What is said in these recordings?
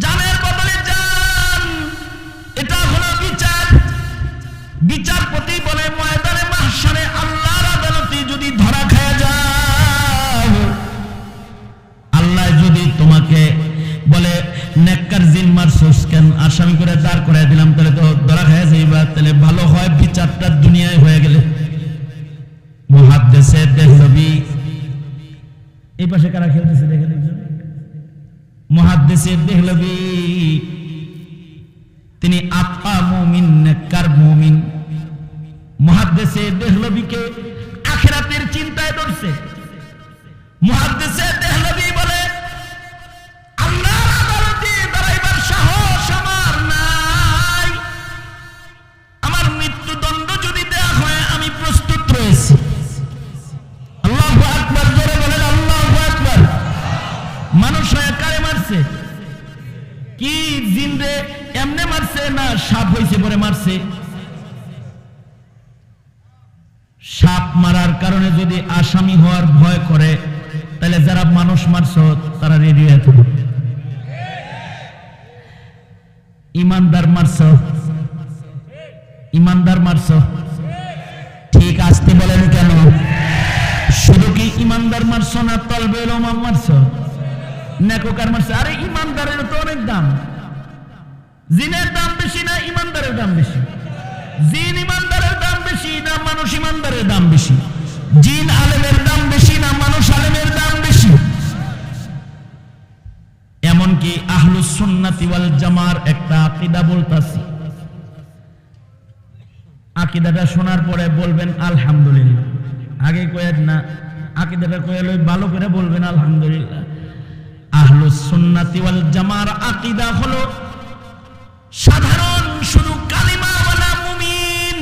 জানের বদলে জান এটা হলো বিচার। বিচারপতি বলে ময়দানে মাহশারে আল্লাহর আদালতে যদি ধরা খায় যাও আল্লাহ যদি তোমাকে বলে, নেককার জিন মারছুস কেন? আসামি করে দাঁড় করে দিলাম, তাহলে তো ধরা খায় যাইবা। তাহলে ভালো হয় বিচারটা দুনিয়ায় হয়ে গেলে। মহাদ্দেশে দেহলবি। এই পাশে কারা খেলতেছে দেখেন একজন? মহাদ্দেশে দেহলবি। তিনি আত্মা মুমিন নেককার মুমিন। মহাদ্দেশে দেহলবিকে আখেরাতের চিন্তায় ধরছে। মহাদ্দেশে দেহলবি সাপ হইছে পরে মারছে। সাপ মারার কারণে যদি আসামি হওয়ার ভয় করে, তাহলে যারা মানুষ মারছ, তারা রেডি হয়ে থাকবে। ইমানদার মারছ। ইমানদার মারছ। ঠিক আসতে বলেন কেন? শুধু কি ইমানদার মারছ না তলবে মারছ? নেকোকার মারছ। আরে ইমানদারের তো অনেক দাম। জিনের দাম বেশি না ইমানদারের দাম বেশি? জিন ইমানদারের দাম বেশি না মানুষ ইমানদারের দাম বেশি? জিন আলেমের দাম বেশি না মানুষ আলেমের দাম বেশি? এমনকি আহলুস সুন্নাতি ওয়াল জামার একটা আকীদা বলতাছি। আকীদাটা শোনার পরে বলবেন, আলহামদুলিল্লাহ। আগে কয়েন না, আকীদাটা লই ভালো করে বলবেন, আলহামদুলিল্লাহ। আহলুস সুন্নাতি ওয়াল জামার আকীদা হলো সাধারণ শুধু কালিমাওয়ালা মুমিন।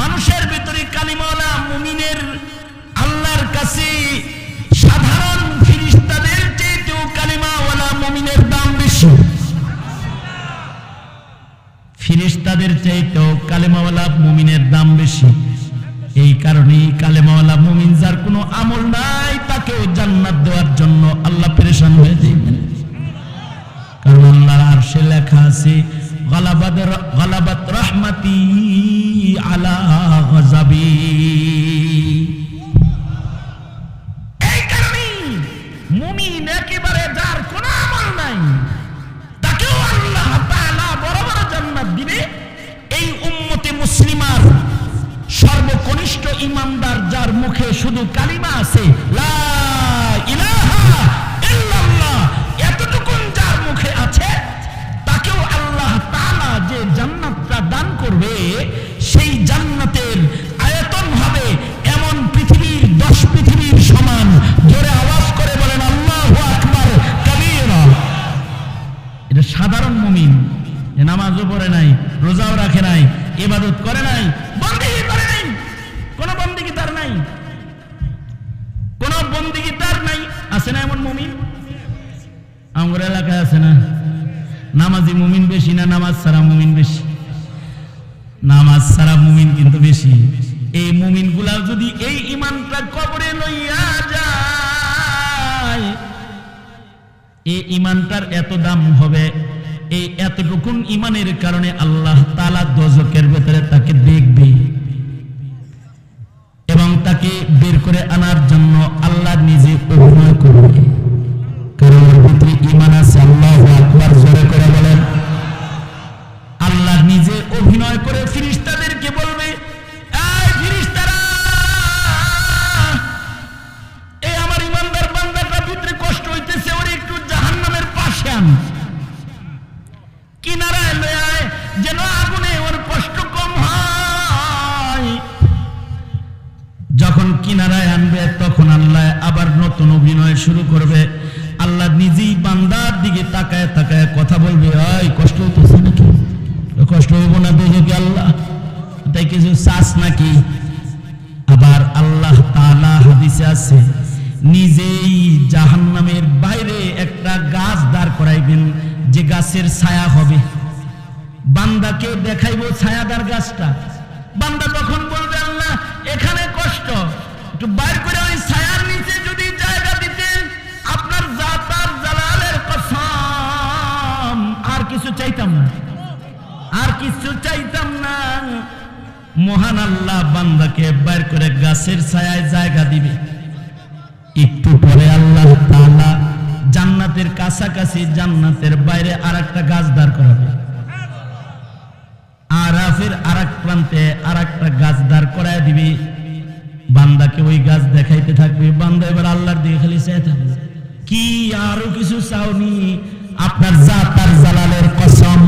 মানুষের ভিতরে কালিমাওয়ালা মুমিনের আল্লাহর কাছে সাধারণ ফিরিস্তাদের চেয়েও কালিমাওয়ালা মুমিনের দাম বেশি। ফিরিস্তাদের চাইতেও কালেমাওয়ালা মুমিনের দাম বেশি। এই কারণেই কালেমাওয়ালা মুমিন যার কোনো আমল নাই, তাকেও জান্নাত দেওয়ার জন্য আল্লাহ পেরেশান হয়ে আরশে লেখা আছে গালাবাত রাহমাতি আলা যার কোনো নাই, তাকেও আল্লাহ দিবে। এই মুসলিমার সর্বকনিষ্ঠ ইমানদার যার মুখে শুধু কালিমা আছে, লা নামাজও পড়ে নাই, রোজাও রাখে নাই, ইবাদত করে নাই করে নাই। কোন তার নাই। তার নাই। আছে না এমন আমার এলাকায় আছে না। নামাজি মুমিন বেশি না, নামাজ ছাড়া মুমিন বেশি? নামাজ মুমিন কিন্তু বেশি। এই মুমিনগুলা যদি এই ইমানটা কবরে লইয়া যায়, এই ইমানটার এত দাম হবে এই এতটুকুন ইমানের কারণে আল্লাহ তালা দজকের ভেতরে তাকে দেখবে হইব না, দেখে কি আল্লাহ। তাই কিছু চাস নাকি? আবার আল্লাহ তাআলা হাদিসে আছে, নিজেই জাহান্নামের বাইরে একটা গাছ দাঁড় করাইবেন, যে গাছের ছায়া হবে। বান্দাকে দেখাইবো ছায়াদার গাছটা। বান্দা তখন বলবে, আল্লাহ, এখানে কষ্ট। একটু বাইর করে ওই ছায়ার নিচে যদি জায়গা দিতেন, আপনার জাতার জালালের কসম কিছু চাইতাম না। আর কিছু চাইতাম না। মহান আল্লাহ বান্দাকে বাইর করে গাছের ছায়ায় জায়গা দিবে। একটু পরে আল্লাহ তাআলা জান্নাতের কাছাকাছি জান্নাতের বাইরে আর একটা গাছ দাঁড় করাবে। আরাফের আর এক প্রান্তে আর একটা গাছ দাঁড় করায় দিবে। বান্দাকে ওই গাছ দেখাইতে থাকবে। বান্দা এবার আল্লাহর দিকে খালি চেয়ে থাকবে। কি আরও কিছু চাওনি? আপনার জাতার জালালের কসম।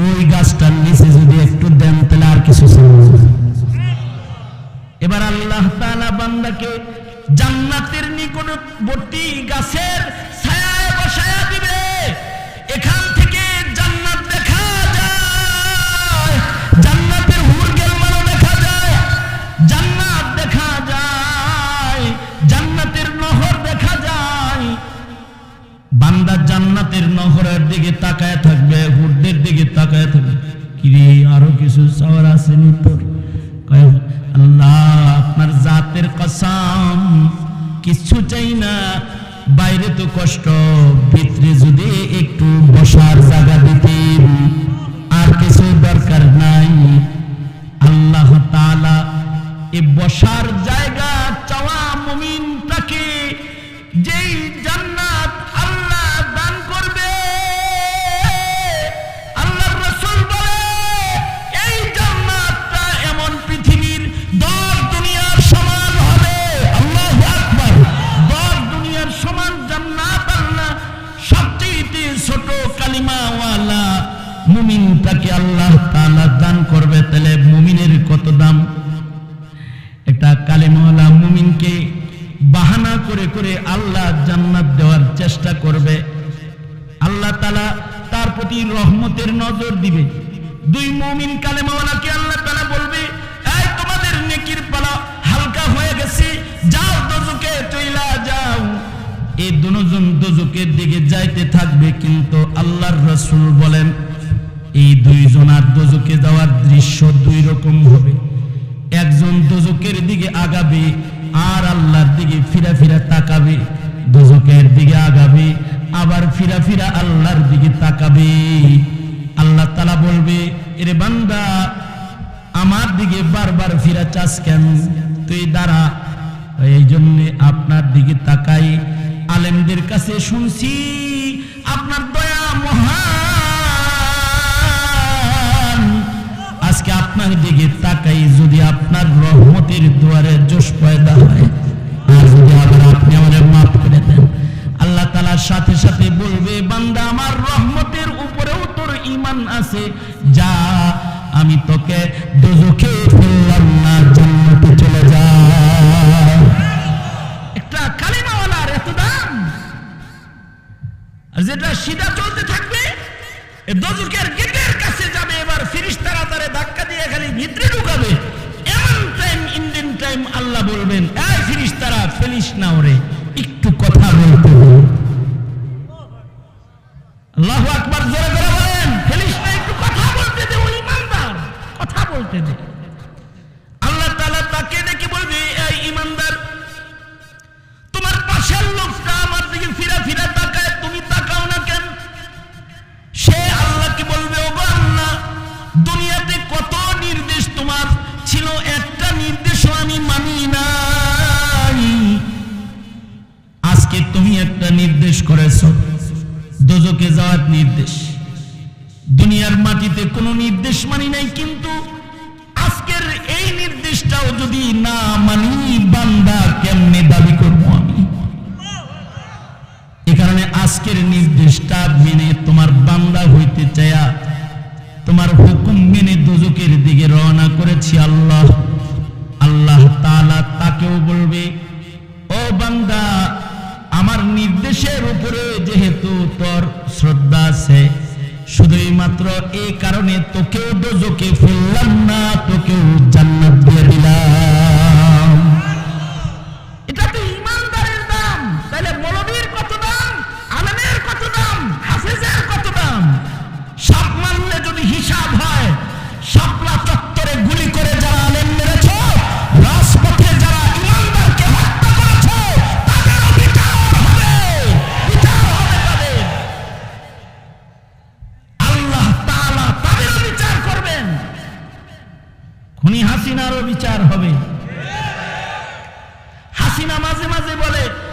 ওই গাছটার নিচে যদি একটু দেন, তাহলে আর কিছু এবার আল্লাহ বান্দাকে জান্নাতের নিকটবর্তী গাছের থেকে দেখা যায়। জান্নাতের জান্নাত দেখা যায়। জান্নাতের নহর দেখা যায়। বান্দা জান্নাতের নহরের দিকে তাকায় হুডদের তাকায় কি রে আরও কিছু চাওয়ার আছে কয়, আল্লাহ আপনার জাতের কসাম কিছু চাই না। বাইরে তো কষ্ট ভিতরে যদি একটু বসার জায়গা দিতেন আল্লাহ তালা তার প্রতি রহমতের নজর দিবে। দুই মুমিন কালেমাওয়ালাকে আল্লাহ তালা বলবে, এই তোমাদের নেকির পালা হালকা হয়ে গেছে, যাও দোজকে চইলা যাও। এই দুজন দোজকের দিকে যাইতে থাকবে, কিন্তু আল্লাহর রসুল বলেন, এই দুইজনার দোজকে যাওয়ার দৃশ্য দুই রকম হবে। একজন দোজকের দিকে আগাবে আর আল্লাহর দিকে ফিরা ফিরা তাকাবে, দোজকের দিকে আগাবে আবার ফিরা ফিরা আল্লাহর দিকে তাকাবে। আল্লাহ তালা বলবে, এরে বান্দা, আমার দিকে বারবার ফিরা চাস কেন? তুই দাঁড়া এই জন্য আপনার দিকে তাকাই। আলেমদের কাছে শুনছি, আপনার দয়া মহান। আজকে আপনার দিকে তাকাই, যদি আপনার রহমতের দুয়ারে জোশ পয়দা হয়। আল্লাহ সাথে সাথে বলবে, বান্দা, আমার রহমতের উপরেও তোর ইমান আছে। যা, আমি তোকে দোজখে ফেললাম না, জান্নাতে চলে যা। একটা কালিমাওয়ালার এত দাম। আর যেটা সিধা চলতে থাকবে, এ দোজকের গেটের কাছে যাবে, এবার ফিরিস্তারা তারে ধাক্কা দিয়ে খালি ভিতরে ঢুকাবে। এমন টাইম ইন্ডিয়ান টাইম আল্লাহ বলবেন, এই ফিরিস্তারা, ফেলিস না ওরে, একটু কথা বলতে। আল্লাহু আকবার, জোরে করে বলেন। ফেলিস একটু কথা বলতে দে ওই ইমানদার। কথা বলতে দে। দোজকে যাওয়ার নির্দেশ। দুনিয়ার মাটিতে কোনো নির্দেশ মানি নাই, কিন্তু আজকের এই নির্দেশটাও যদি না মানি, বান্দা কেমনে দাবি করব আমি? এ কারণে আজকের নির্দেশটা মেনে তোমার বান্দা হইতে চায়া তোমার হুকুম মেনে দোজকের দিকে রওনা করেছি আল্লাহ। আল্লাহ তাআলা তাকেও বলবে, ও বান্দা, আমার নির্দেশের উপরে যেহেতু তোর এই কারণে তোকেও দোজকে ফেললাম না তোকেও মাঝে মাঝে বলে